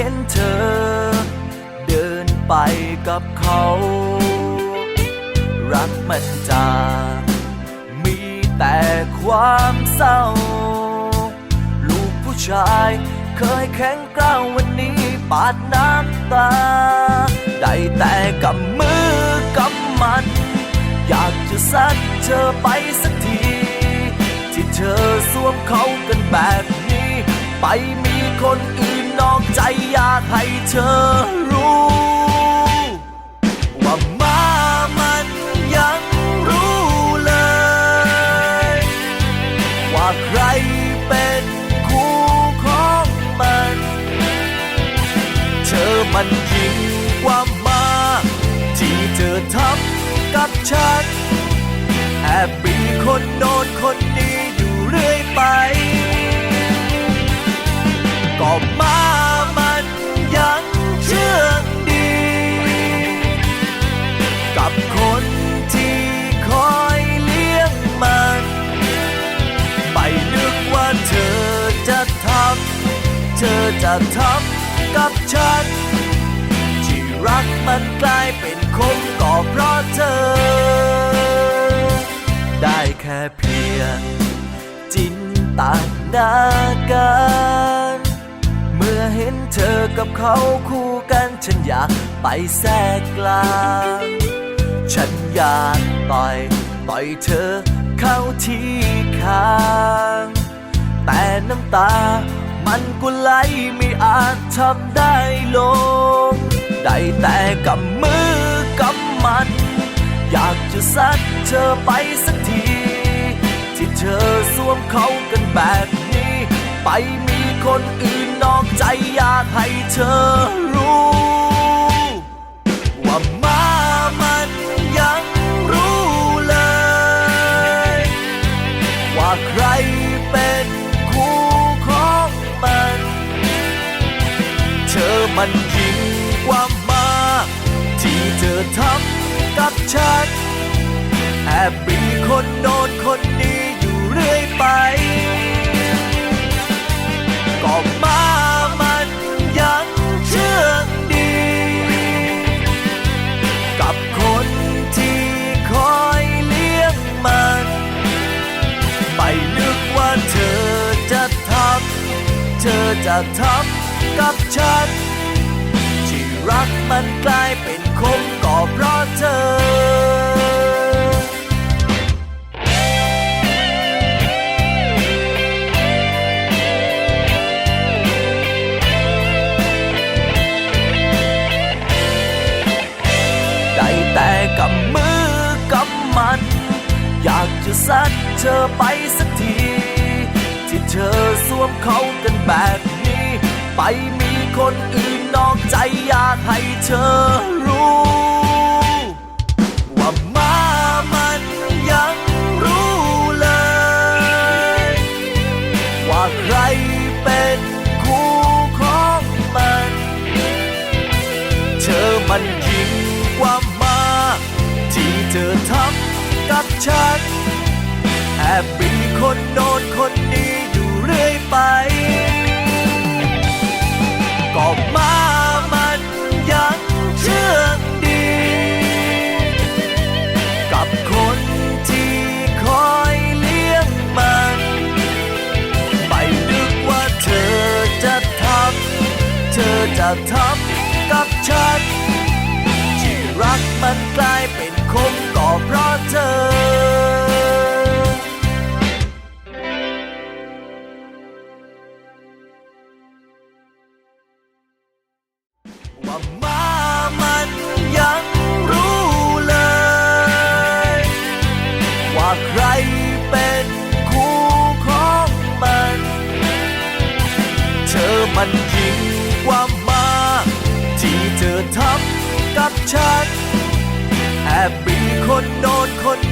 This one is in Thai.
ห็นเธอ เดินไปกับเขา รักมันจะมีแต่ความเศร้า ลูกผู้ชายเคยแข็งกร้าววันนี้ปาดน้ำตา ได้แต่กับมือกับมัน อยากจะซัดเธอไปสักที ที่เธอสวมเขากันแบบนี้ ไปมี คนอื่นนอกใจอยากให้เธอรู้ ว่ามามันยังรู้เลย ว่าใครเป็นคู่ของมัน เธอมันยิ่งกว่ามา ที่เธอทำกับฉัน แอบมีคนโน้นคนนี้ เธอจะทำกับฉัน ที่รักมันกลายเป็นคงก็เพราะเธอ ได้แค่เพียงจินตนาการเมื่อเห็นเธอกับเขาคู่กัน ฉันอยากไปแทรกกลางฉันอยากต่อยต่อยเธอเข้าที่คาง แต่น้ำตา มันก็ไหลไม่อาจทำได้ลง ได้แต่กำมือกำมัน อยากจะซัดเธอไปสักที ที่เธอสวมเขากันแบบนี้ ไปมีคนอื่นนอกใจอยากให้เธอรู้ มันยิ่งกว่ามากที่เธอทำกับฉัน แอบมีคนโน้นคนนี้อยู่เรื่อยไป ก็มามันยังเชื่องดี กับคนที่คอยเลี้ยงมันไม่นึกว่าเธอจะทำ เธอจะทำกับฉัน รักมันกลายเป็นคงก็เพราะเธอได้แต่กับมือกับมัน อยากจะซัดเธอไปสักที ที่เธอสวมเขากันแบบนี้ ไปมี คนอื่นนอกใจอยากให้เธอรู้ ว่ามามันยังรู้เลย ว่าใครเป็นคู่ของมัน เธอมันยิ่งกว่ามา ที่เธอทำกับฉันแอบมีคนโน้นคนนี้อยู่เรื่อยไป จะทำกับฉันที่รักมันกลายเป็นคงก็เพราะเธอ นแอบมีคนโดนคน